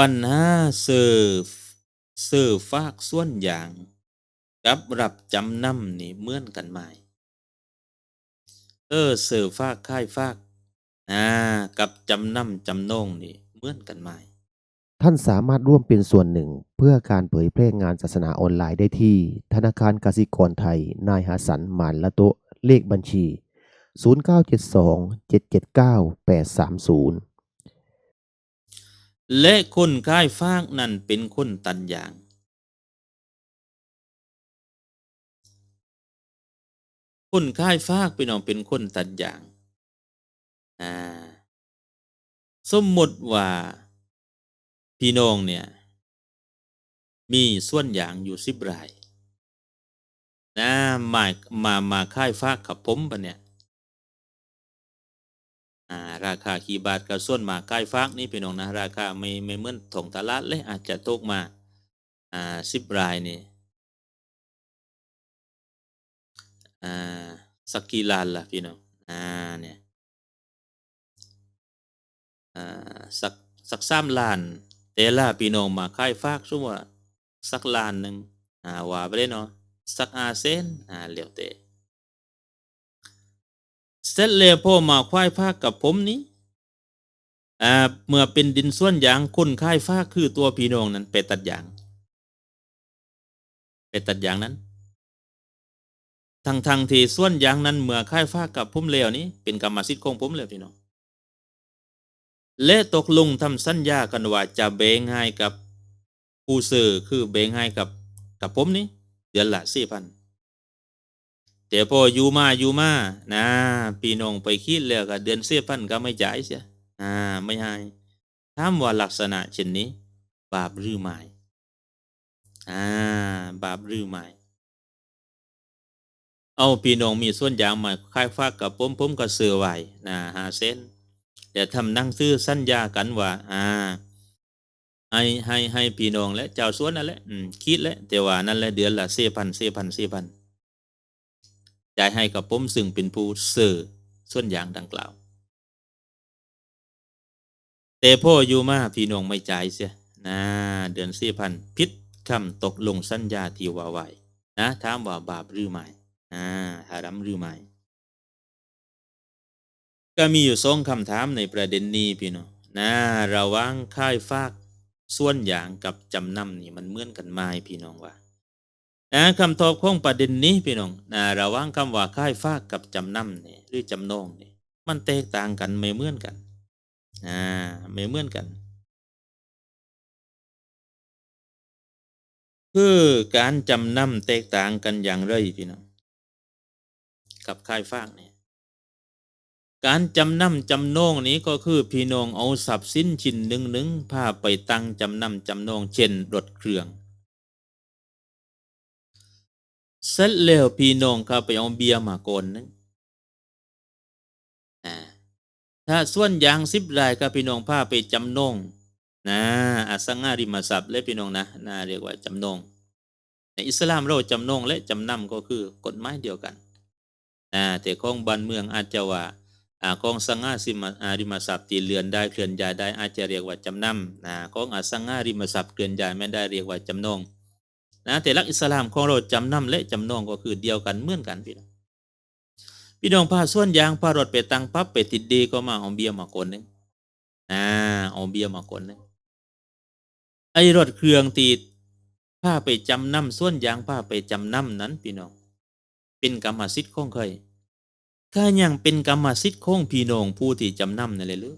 ปัญหาซื้อซื้อฝากส่วนอย่าง กับรับจำนำนี่เหมือนกันไหมเออซื้อฝากค่ายฝากอ่ากับจำนำจำนงนี่เหมือนกันไหมท่านสามารถร่วมเป็นส่วนหนึ่ง เพื่อการเผยแพร่งานศาสนาออนไลน์ได้ที่ ธนาคารกสิกรไทย นายหาสันหมานละโตเลขบัญชี 0972 779 830 และคนค่ายฝากนั่นเป็นคนตัดอย่าง คนค่ายฝากพี่น้องเป็นคนตัดอย่างอ่าสมมติว่า พี่น้องเนี่ย มีส่วนอย่างอยู่สิบรายนะมามามาค่ายฝากกับผมปะเนี่ย อ่าราคากี่บาทกับส่วนมาค่ายฝากนี่พี่น้องนะราคาไม่ไม่เหมือนถงตลาดเลยอาจจะตกมาอ่าสิบรายนี่อ่าสักกี่ล้านล่ะพี่น้องอ่าเนี่ยอ่าสักสักสามล้านแต่ละพี่น้องมาค่ายฝากสมมุติว่าสักล้านหนึ่งอ่าว่าไปเลยเนาะสักอาเซนอ่าเหลียวแต่ เสร็จแล้วพอมาค่ายฝากกับผมนี้อ่าเมื่อเป็นดินส่วนยางคนค่ายฝากคือตัวพี่น้องนั้นไปตัดยาง ไปตัดยางนั้นทั้งทงที่ส่วนยางนั้นเมื่อค่ายฝากกับผมแล้วนี้เป็นกรรมสิทธิ์ของผมแล้วพี่น้องและตกลงทำสัญญากันว่าจะแบ่งให้กับผู้ซื้อคือแบ่งให้กับกับผมนี่เดือนละสี่พัน แต่พออยู่มาอยู่มานะพี่น้องไปคิดแล้วก็เดือนเสี่พันก็ไม่จ่ายเสียอ่าไม่ให้ถามว่าลักษณะเช่นนี้ บาปหรือไม่อ่าบาปหรือไม่เอาพี่น้องมีส่วนอย่างมาคายฝากกับผมผมก็ซื้อไหวนะหาเส้นแต่ทำนั่งซื้อสัญญากันว่าอ่าให้ให้ให้พี่น้องและเจ้าสวนนั่นแหละอืมคิดแล้วแต่ว่านั่นแหละเดือนละสี่พันสี่พันสี่พัน จ่ายให้กับผมซึ่งเป็นผู้ซื้อส่วนอย่างดังกล่าว แต่พ่ออยู่มาพี่น้องไม่จ่ายเสียนะเดือนสี่พันพิษคำตกลงสัญญาที่ว่าไว้นะถามว่าบาปหรือไม่อ่าหารัมหรือไม่ก็มีอยู่สองคำถามในประเด็นนี้พี่น้องนะระว่างค่ายฝากส่วนอย่างกับจำนำนี่มันเหมือนกันไหมพี่น้องว่า นะคำตอบของประเด็นนี้พี่น้องนะระหว่างคำว่าค่ายฝากกับจำนำเนี่ยหรือจำนองนี่ยมันแตกต่างกันไม่เหมือนกันอ่าไม่เหมือนกัน คือการจำนำแตกต่างกันอย่างไรพี่น้องกับค่ายฝากเนี่ยการจำนำจำนองนี้ก็คือพี่น้องเอาทรัพย์สินชิ้นหนึ่งหนึ่งพาไปตั้งจำนำจำนองเช่นรถเครื่อง เสร็จแล้วพี่น้องก็ไปเอาเบียร์มาก่อนนึงอ่าถ้าส่วนยางสิบรายก็พี่น้องพาไปจำนงนะอสังหาริมทรัพย์และพี่น้องนะนะเรียกว่าจำนงในอิสลามเราจำนงและจำนำก็คือกฎหมายเดียวกันอ่าแต่ของบ้านเมืองอาจจะว่าอของสังฆาริมาริมทรัพย์ที่เลือนได้เคลื่อนย้ายได้อาจจะเรียกว่าจำนำนะของอสังฆาริมทรัพย์เคลื่อนย้ายไม่ได้เรียกว่าจำนง นะแต่ลักอิสลามของเราจำนำและจำนองก็คือเดียวกันเหมือนกันพี่น้องพี่น้องพาส่วนยางพารถไปตังปั๊บไปติดดีก็มาเอาเบียร์มาคนหนึงอ่าเอาเบียร์มาคนหนึงไอ้รถเครื่องตีพาไปจำนำส่วนยางพาไปจำนำนั้นพี่น้องเป็นกรรมสิทธิ์ของใครก็ยังเป็นกรรมสิทธิ์ของพี่น้องผู้ที่จำนำนั่นเลยหรือ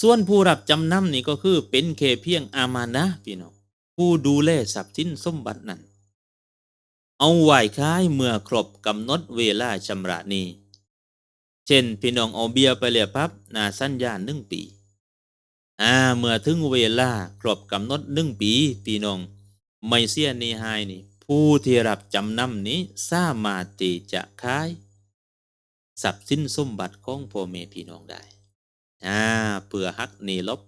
ส่วนผู้รับจำนำนี่ก็คือเป็นแค่เพียงอามานะพี่น้อง ผู้ดูแลทรัพย์สินสมบัตินั้น เอาไหว้ค้ายเมื่อครบกำหนดเวลาชำระนี้ เช่นพี่น้องเอาเบียร์ไปเลยปั๊บนาสัญญาหนึ่งปีอ่าเมื่อถึงเวลาครบกำหนดหนึ่งปีพี่น้องไม่เสียนี้ให้นี่ผู้ที่รับจำนำนี้สามารถที่จะขายทรัพย์สินสมบัติของพ่อแม่พี่น้องได้อ่าเพื่อหักนีลบ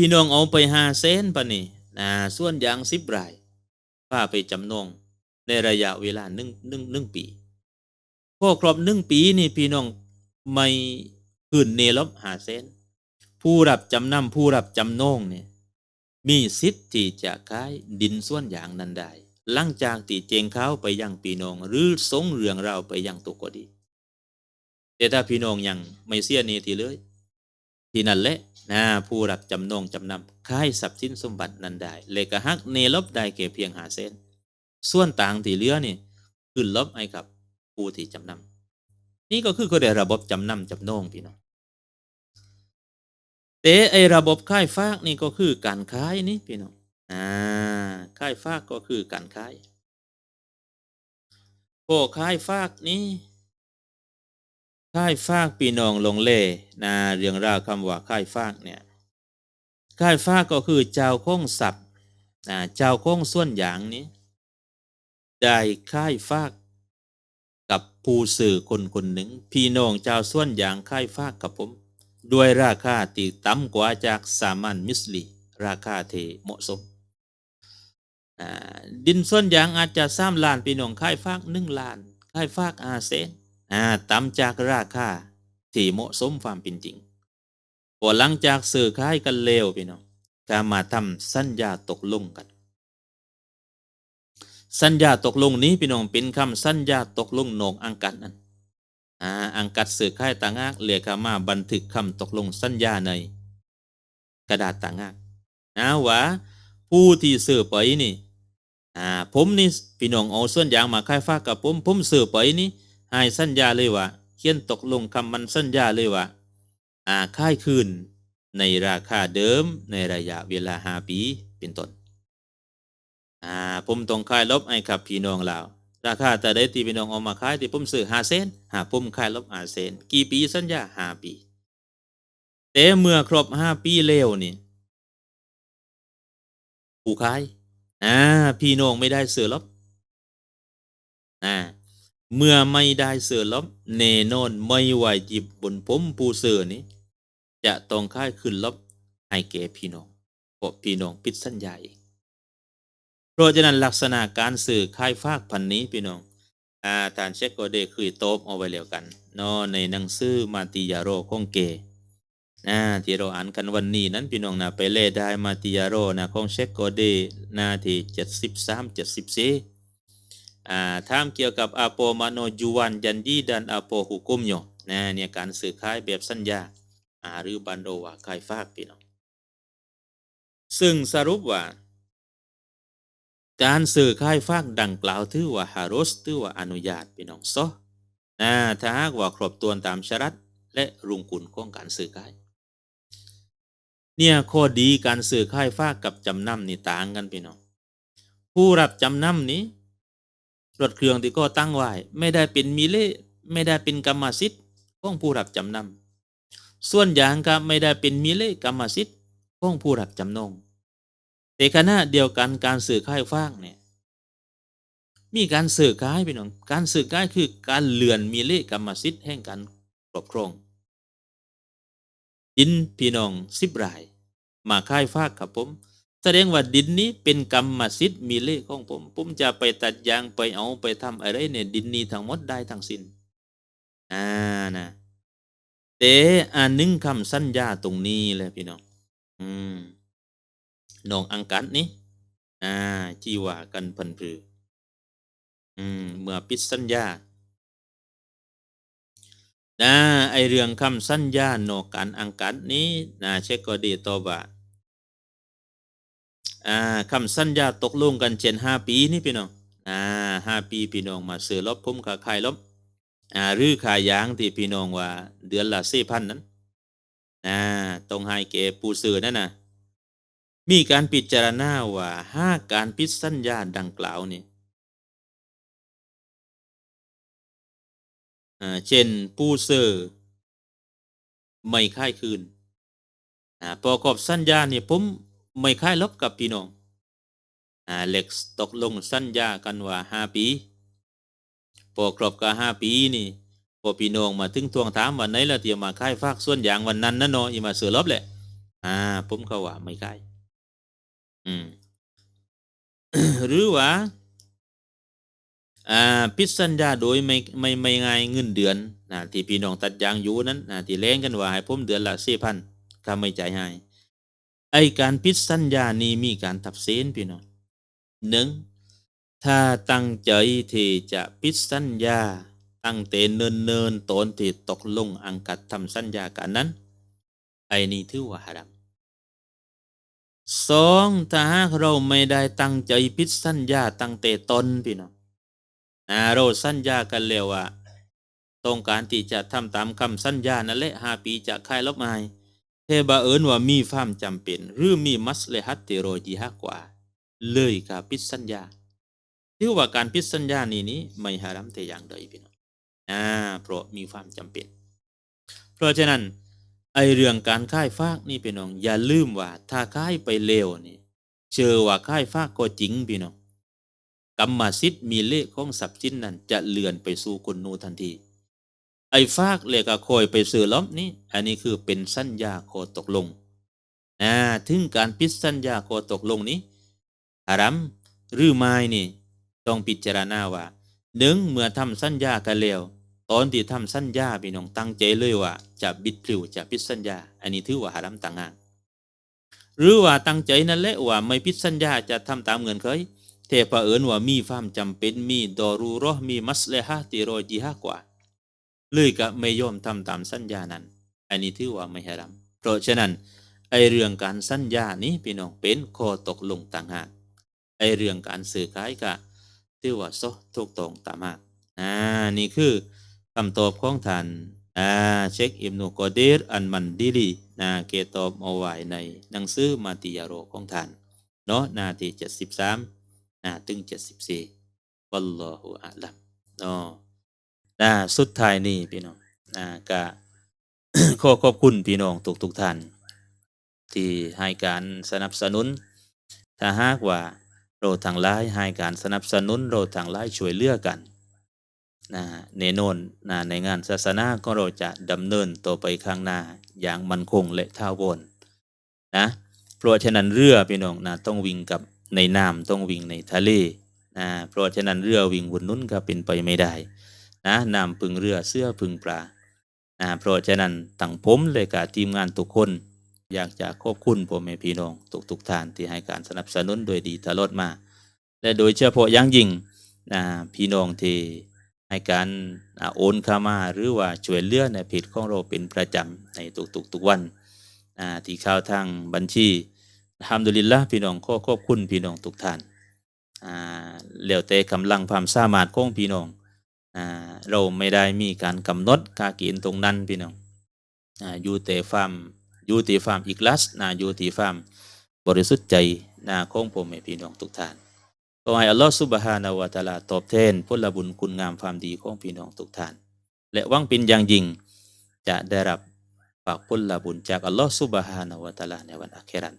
พี่น้องเอาไปหาเซนปะนี่อ่าส่วนอย่างสิบรายพาไปจำนองในระยะเวลาหนึ่งหนึ่งหนึ่งปีพอครบหนึ่งปีนี่พี่น้องไม่คืนเนลบหาเซนผู้รับจำนำผู้รับจำนองเนี่ยมีสิทธิ์ที่จะขายดินส่วนอย่างนั้นได้หลังจากที่เจงเขาไปยังพี่น้อง หรือสงเรื่องเราไปยังตุกก็ดี แต่ถ้าพี่น้องยังไม่เสียหนี้ที่เลย ที่นั่นแหละนะผู้รับจำนองจำนำขายทรัพย์สินสมบัตินั้นได้เลยก็หักเนลบได้แก่เพียงหาเส้น ส่วนต่างที่เหลือนี่ขึ้นลบให้กับผู้ที่จำนำนี่ก็คือก็ได้ระบบจำนำจำนองพี่น้องแต่ไอระบบค่ายฝากนี่ก็คือการขายนี่พี่น้องอ่าค่ายฝากก็คือการขายพวกค่ายฝากนี้ ค่ายฝากพี่น้องลงเล่นะเรื่องราวคำว่าค่ายฝากเนี่ยค่ายฝากก็คือเจ้าคงศัพท์เจ้าคงส่วนอย่างนี้ ได้ค่ายฝากกับผู้สื่อคนคนหนึ่ง พี่น้องเจ้าส่วนอย่างค่ายฝากกับผม ด้วยราคาตีต่ำกว่าจากสามัญมิสลีราคาเทเหมาะสมดินส่วนอย่างอาจจะสามล้านพี่น้องค่ายฝากหนึ่งล้านค่ายฝากอาเซน อ่าต่ำจากราคาที่เหมาะสมความเป็นจริงพอหลังจากสื่อขายกันเลวพี่น้องก็มาทำสัญญาตกลงกัน สัญญาตกลงนี้พี่น้องเป็นคำสัญญาตกลงนอกอังกัดนั้นอ่าอังกัดสื่อค่ายต่างหากเรียกมาบันทึกคำตกลงสัญญาใน กระดาษต่างหากนะว่าผู้ที่ซื้อไปนี่อ่าผมนี่พี่น้องเอาส่วนอย่างมาค่ายฝากกับผมผมซื้อไปนี่ ให้สัญญาเลยว่าเขียนตกลงคำมันสัญญาเลยว่าอาค่ายคืน ในราคาเดิมในระยะเวลาห้าปีเป็นต้นอ่าผมต้องขายลบให้กับพี่น้องลาวราคาแต่ได้ที่พี่น้องเอามาขายที่ผมซื้อห้าเซนหาผมขายลบห้าเซนกี่ปีสัญญาห้าปีแต่เมื่อครบห้าปีเร็วนี่ผู้ขายอ่าพี่น้องไม่ได้ซื้อลบ เมื่อไม่ได้ซื้อลบแน่นอนไม่ไหวจิบบนผมผู้ซื้อนี้ จะต้องขายขึ้นลบให้แก่พี่น้องเพราะพี่น้องปิดสัญญาเองเพราะฉะนั้นลักษณะการสื่อค่ายฝากพันนี้พี่น้องอ่าทานเช็คก็ได้คุยโต๊บเอาไว้แล้วกันนาะในหนังสือมาติยาโรของเกนะที่เราอ่านกันวันนี้นั้นพี่น้องนะไปเล่ได้มาติยาโรนะของเช็คก็ได้นาที่เจ็ดสิบสามเจ็ดสิบสี่ อ่าถามเกี่ยวกับอาโปมโนจูวันยันดีดันอาโปหุกุมโยนะเนี่ยการสื่อค่ายแบบสัญญาอาหรือบันโดว่าคายฝากพี่น้องซึ่งสรุปว่า การสื่อค่ายฝากดังกล่าวถือว่าฮารสถือว่าอนุญาตพี่น้องซอนะถ้าหากว่าครบถ้วนตามชรัตและรุงคุณของการสื่อค่ายเนี่ยข้อดีการสื่อค่ายฝากกับจำนำนี่ต่างกันพี่น้องผู้รับจำนำนี้ รถเครื่องที่ก็ตั้งไว้ไม่ได้เป็นมิเล่ไม่ได้เป็นกรรมสิทธิ์ของผู้รับจำนำส่วนอย่างก็ไม่ได้เป็นมิเล่กรรมสิทธิ์ของผู้รับจำนองแต่ขณะเดียวกันการสื่อค่ายฟางเนี่ยมีการสื่อค่ายพี่น้องการสื่อค่ายคือการเลื่อนมีเลขกรรมสิทธิ์แห่งการครอบครองดินพี่น้องสิบราย มาค่ายฟากครับผม แสดงว่าดินนี้เป็นกรรมสิทธิ์มีเลขของผมผมจะไปตัดยางไปเอาไปทำอะไรเนี่ยดินนี้ทั้งหมดได้ทั้งสิน้นอ่านะแต่อันหนึงคำสัญญาตรงนี้เลยพี่น้องอืมน้องอังกัดนี่อ่าที่ว่ากันพันพืออืมเมื่อปิดสัญญานะไอเรื่องคำสัญญาโนกันอังกัดนี้นะเช็คก็ดีตัวว่า อ่าคำสัญญาตกลงกันเช่นห้าปีนี่พี่น้องอ่าห้าปีพี่น้องมาซื้อลบผมขาขายลบอ่าหรือขายยางที่พี่น้องว่า เดือนละสี่พันนั้นอ่าตรงให้เก็ปูซื้อนั่นนะมีการพิจารณาว่าหากการพิสัญญาดังกล่าวนี่เช่นผู้ซื้อไม่ค่ายคืนอประกอบสัญญาเนี่ยผม ไม่ค่ายลบกับพี่น้องอาเล็กตกลงสัญญากันว่าห้าปี พอครบกับห้าปีนี่พอพี่น้องมาถึงทวงถามวันไหนล้วเตรียมมาค่ายฝากส่วนอย่างวันนั้นนั่นเนาะอีมาเสือลบแหละ อ่าผมก็ว่าไม่ค่ายอืมหรือว่าอ่าพิสัญญาโดยไม่ไม่ไม่ง่ายเงินเดือนนะที่พี่น้องตัดยางอยู่นั้นนะที่แรงกันว่าให้ผมเดือนละสี่พันถ้าไม่จ่ายให้ ไอการพิดสัญญานี้มีการทับเส้นพี่น้องหนึ่งถ้าตั้งใจที่จะพิดสัญญา ตั้งแต่เนินเนินๆตนที่ตกลงอังกัดทำสัญญากันนั้น ไอนี่ถือว่าฮารัมสองถ้าหากเราไม่ได้ตั้งใจพิดสัญญาตั้งแต่ตนพี่น้องเราสัญญากันแล้วว่าต้องการที่จะทำตามคำสัญญานั่นแหละห้าปีจะคายลบไม้ เทบาเอิญว่ามีความจำเป็น หรือมีมัสเลฮัตเตโรดีฮากว่า เลยกับพิสัญญาถือว่าการพิสัญญานี้นี้ไม่ฮารัมแต่อย่างใดพี่น้องอ่าเพราะมีความจำเป็น เพราะฉะนั้นไอเรื่องการค่ายฟากนี่พี่น้องอย่าลืมว่าถ้าค่ายไปเลวนี่เชื่อว่าค่ายฟากก็จริงพี่น้องกรรมสิทธิ์มีเลขของทรัพย์สินนั้นจะเลื่อนไปสู่คนนูทันที ฟากเลกคอยไปซื้อล้อมนี่อันนี้คือเป็นสัญญาโคตกลงนะถึงการพิดสัญญาโคตกลงนี้อารัมหรือไม่นี่ต้องพิจารณาว่าหนึ่งเมื่อทำสัญญากันแล้วตอนที่ทำสัญญาพี่น้องตั้งใจเลยว่าจะบิดพลิ้วจะพิดสัญญา อันนี้ถือว่าหารัมต่างหากหรือว่าตั้งใจนั่นแหละว่าไม่พิดสัญญาจะทำตามเงินเคยเทพเอิญว่ามีความจำเป็นมีดอรูรอมีมัสเลฮะติโรจีฮะกว่า ลยก็ไม่ยอมทำตามสัญญานั้น อันนี้ถือว่าไม่ฮารัมเพราะฉะนั้นไอเรื่องการสัญญานี้พี่น้องเป็นข้อตกลงต่างหากไอเรื่องการซื้อขายก็ถือว่าโซถูกต้องตามหากอ่านี่คือคำตอบของท่านอ่าเช็คอิมนุกอเดรอันมันดิลีนะเกตอบเอาไว้ในหนังสือมาติยาโรของท่านเนาะนาที่เจ็ดสิบสามนาถึงเจ็ดสิบสี่วัลลอฮุอาลัมเนาะ นะสุดท้ายนี่พี่น้องนะก็ขอขอบคุณพี่น้องทุกทุกท่าน ที่ให้การสนับสนุน ถ้าหากว่าเราทางไลน์ให้การสนับสนุนเราทางไลน์ช่วยเลือกกันนะแน่นนนะในงานศาสนาก็เราจะดำเนินต่อไปข้างหน้าอย่างมั่นคงและท้าวรนะเพราะฉะนั้นเรือพี่น้องนะต้องวิ่งกับในน้ำต้องวิ่งในทะเลนะเพราะฉะนั้นเรือวิ่งบนนู้นก็เป็นไปไม่ได้ นะนำพึงเรือเสื้อพึงปลานะเพราะฉะนั้นตั้งผมเลยกับทีมงานทุกคน อยากจะขอบคุณพ่อแม่พี่น้องทุกทุกท่านที่ให้การสนับสนุนโดยดีตลอดมา และโดยเฉพาะอย่างยิ่งนะพี่น้องที่ให้การโอนเข้ามาหรือว่าช่วยเหลือในเพจของเราเป็นประจำในทุกๆทุกวันอ่าที่ข้าวทางบัญชีทำดุลิลละพี่น้องขอขอบคุณพี่น้องทุกท่านอ่าแล้วแต่กำลังความสามารถของพี่น้อง อ่าเราไม่ได้มีการกำหนดค่าเกณฑ์ตรงนั้นพี่น้องอ่าอยู่แต่ความอยู่ที่ความอีกลัสนะอยู่ที่ความบริสุทธิ์ใจนะของผมพี่น้องทุกท่านขอให้อัลลอฮฺสุบฮานาวะตะอาลาตอบแทนผลบุญคุณงามความดีของพี่น้องทุกท่าน และวังเป็นอย่างยิ่งจะได้รับฝากผลบุญจากอัลลอฮฺสุบฮานาวะตะอาลาในวันอาคราต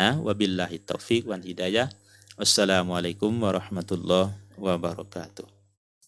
นะวะบิลลาฮิตตอฟิกวันฮิดายะอัสสลามุอะลัยกุมวะราะห์มะตุลลอฮ์วะบารอกาตุฮ์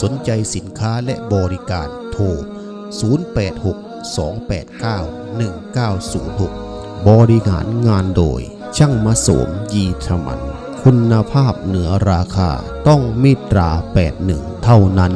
สนใจสินค้าและบริการโทร 0862891906 บริหารงานโดย ช่างมาโสมยีธมัน คุณภาพเหนือราคาต้องมิตรา 81 เท่านั้น